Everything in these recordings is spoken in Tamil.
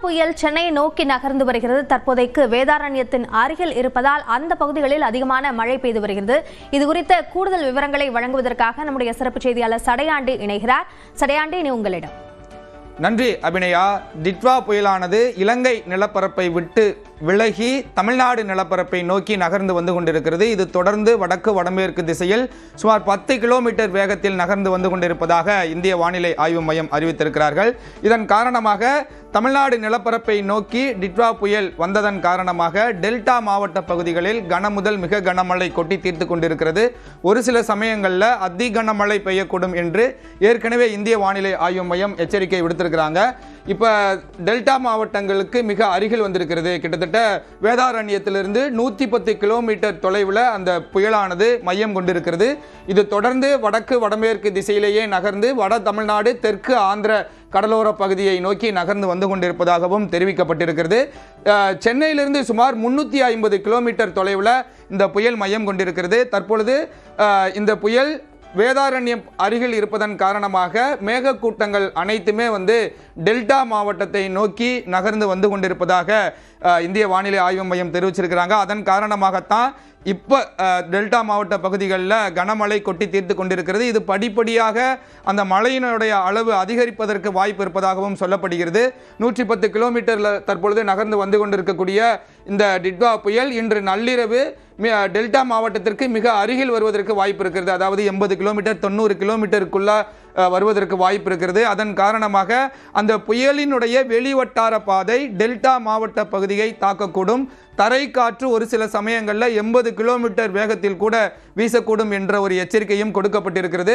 புயல் சென்னையை நோக்கி நகர்ந்து வருகிறது. தற்போதைக்கு வேதாரண்யத்தின் அருகில் இருப்பதால் அந்த பகுதிகளில் அதிகமான மழை பெய்து வருகிறது. இது குறித்த கூடுதல் விவரங்களை வழங்குவதற்காக நம்முடைய சிறப்பு செய்தியாளர் சடையாண்டி இணைகிறார். சடையாண்டி இனி உங்களிடம். நன்றி அபிநயா. டிட்வா புயலானது இலங்கை நிலப்பரப்பை விட்டு விலகி தமிழ்நாடு நிலப்பரப்பை நோக்கி நகர்ந்து வந்து கொண்டிருக்கிறது. இது தொடர்ந்து வடக்கு வடமேற்கு திசையில் சுமார் பத்து கிலோமீட்டர் வேகத்தில் நகர்ந்து வந்து கொண்டிருப்பதாக இந்திய வானிலை ஆய்வு மையம் அறிவித்திருக்கிறார்கள். இதன் காரணமாக தமிழ்நாடு நிலப்பரப்பை நோக்கி டிட்வா புயல் வந்ததன் காரணமாக டெல்டா மாவட்ட பகுதிகளில் கன முதல் மிக கனமழை கொட்டி தீர்த்து கொண்டிருக்கிறது. ஒரு சில சமயங்களில் அதி கனமழை பெய்யக்கூடும் என்று ஏற்கனவே இந்திய வானிலை ஆய்வு மையம் எச்சரிக்கை விடுத்திருக்கிறாங்க. இப்போ டெல்டா மாவட்டங்களுக்கு மிக அருகில் வந்திருக்கிறது. கிட்டத்தட்ட வேதாரண்யத்திலிருந்து நூற்றி பத்து கிலோமீட்டர் தொலைவில் அந்த புயலானது மையம் கொண்டிருக்கிறது. இது தொடர்ந்து வடக்கு வடமேற்கு திசையிலேயே நகர்ந்து வட தமிழ்நாடு தெற்கு ஆந்திர கடலோர பகுதியை நோக்கி நகர்ந்து வந்து கொண்டிருப்பதாகவும் தெரிவிக்கப்பட்டிருக்கிறது. சென்னையிலிருந்து சுமார் முன்னூற்றி ஐம்பது கிலோமீட்டர் தொலைவில் இந்த புயல் மையம் கொண்டிருக்கிறது. தற்பொழுது இந்த புயல் வேதாரண்யம் அருகில் இருப்பதன் காரணமாக மேகக்கூட்டங்கள் அனைத்துமே வந்து டெல்டா மாவட்டத்தை நோக்கி நகர்ந்து வந்து கொண்டிருப்பதாக இந்திய வானிலை ஆய்வு மையம் தெரிவிச்சிருக்கிறாங்க. அதன் காரணமாகத்தான் இப்போ டெல்டா மாவட்ட பகுதிகளில் கனமழை கொட்டி தீர்த்து கொண்டிருக்கிறது. இது படிப்படியாக அந்த மழையினுடைய அளவு அதிகரிப்பதற்கு வாய்ப்பு இருப்பதாகவும் சொல்லப்படுகிறது. நூற்றி பத்து கிலோமீட்டரில் தற்பொழுது நகர்ந்து வந்து கொண்டிருக்கக்கூடிய இந்த டிட்வா புயல் இன்று நள்ளிரவு டெல்டா மாவட்டத்திற்கு மிக அருகில் வருவதற்கு வாய்ப்பு இருக்கிறது. அதாவது எண்பது கிலோமீட்டர் தொண்ணூறு கிலோமீட்டருக்குள்ள வருவதற்கு வாய்ப்பு இருக்கிறது. அதன் காரணமாக அந்த புயலினுடைய வெளிவட்டார பாதை டெல்டா மாவட்ட பகுதியை தாக்கக்கூடும். தரை காற்று ஒரு சில சமயங்களில் எண்பது கிலோமீட்டர் வேகத்தில் கூட வீசக்கூடும் என்ற ஒரு எச்சரிக்கையும் கொடுக்கப்பட்டிருக்கிறது.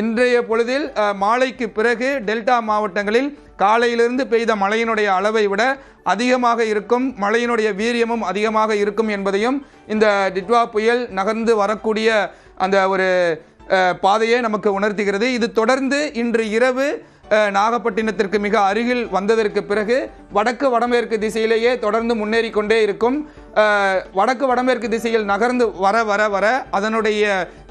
இன்றைய பொழுதில் மாலைக்கு பிறகு டெல்டா மாவட்டங்களில் காலையிலிருந்து பெய்த மழையினுடைய அளவை விட அதிகமாக இருக்கும் மழையினுடைய வீரியமும் அதிகமாக இருக்கும் என்பதையும் இந்த டிட்வா புயல் நகர்ந்து வரக்கூடிய அந்த ஒரு பாதையை நமக்கு உணர்த்துகிறது. இது தொடர்ந்து இன்று இரவு நாகப்பட்டினத்திற்கு மிக அருகில் வந்ததற்கு பிறகு வடக்கு வடமேற்கு திசையிலேயே தொடர்ந்து முன்னேறி கொண்டே இருக்கும் வடக்கு வடமேற்கு திசையில் நகர்ந்து வர வர வர அதனுடைய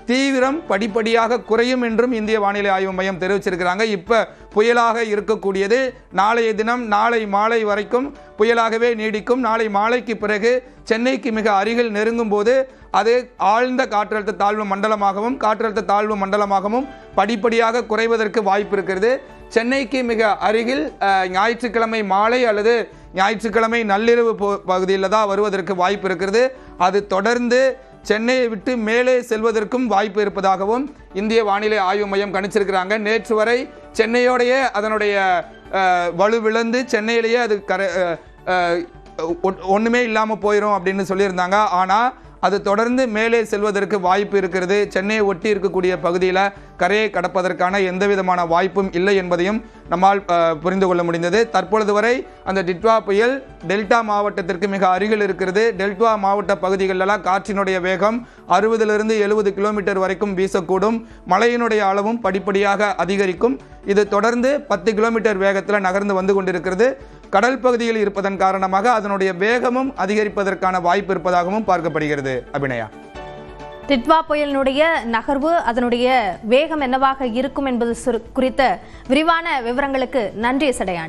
தீவிரம் படிப்படியாக குறையும் என்றும் இந்திய வானிலை ஆய்வு மையம் தெரிவிச்சிருக்கிறாங்க. இப்போ புயலாக இருக்கக்கூடியது நாளைய தினம் நாளை மாலை வரைக்கும் புயலாகவே நீடிக்கும். நாளை மாலைக்கு பிறகு சென்னைக்கு மிக அருகில் நெருங்கும் போது அது ஆழ்ந்த காற்றழுத்த தாழ்வு மண்டலமாகவும் காற்றழுத்த தாழ்வு மண்டலமாகவும் படிப்படியாக குறைவதற்கு வாய்ப்பு இருக்கிறது. சென்னைக்கு மிக அருகில் ஞாயிற்றுக்கிழமை மாலை அல்லது ஞாயிற்றுக்கிழமை நள்ளிரவு பகுதியில் தான் வருவதற்கு வாய்ப்பு இருக்கிறது. அது தொடர்ந்து சென்னையை விட்டு மேலே செல்வதற்கும் வாய்ப்பு இருப்பதாகவும் இந்திய வானிலை ஆய்வு மையம் கணிச்சிருக்கிறாங்க. நேற்று வரை சென்னையோடையே அதனுடைய வலுவிழந்து சென்னையிலேயே அது கரை ஒன்றுமே இல்லாமல் போயிடும் அப்படின்னு சொல்லியிருந்தாங்க. ஆனால் அது தொடர்ந்து மேலே செல்வதற்கு வாய்ப்பு இருக்கிறது. சென்னையை ஒட்டி இருக்கக்கூடிய பகுதியில் கரையை கடப்பதற்கான எந்த விதமான வாய்ப்பும் இல்லை என்பதையும் நம்மால் புரிந்து கொள்ள முடிந்தது. தற்பொழுது வரை அந்த டிட்வா புயல் டெல்டா மாவட்டத்திற்கு மிக அருகில் இருக்கிறது. டெல்டா மாவட்ட பகுதிகளெல்லாம் காற்றினுடைய வேகம் அறுபதிலிருந்து எழுபது கிலோமீட்டர் வரைக்கும் வீசக்கூடும். மழையினுடைய அளவும் படிப்படியாக அதிகரிக்கும். இது தொடர்ந்து பத்து கிலோமீட்டர் வேகத்தில் நகர்ந்து வந்து கொண்டிருக்கிறது. கடல் பகுதியில் இருப்பதன் காரணமாக அதனுடைய வேகமும் அதிகரிப்பதற்கான வாய்ப்பு இருப்பதாகவும் பார்க்கப்படுகிறது. அபிநயா. டிட்வா புயலினுடைய நகர்வு அதனுடைய வேகம் என்னவாக இருக்கும் என்பது குறித்த விரிவான விவரங்களுக்கு நன்றி சடையான்.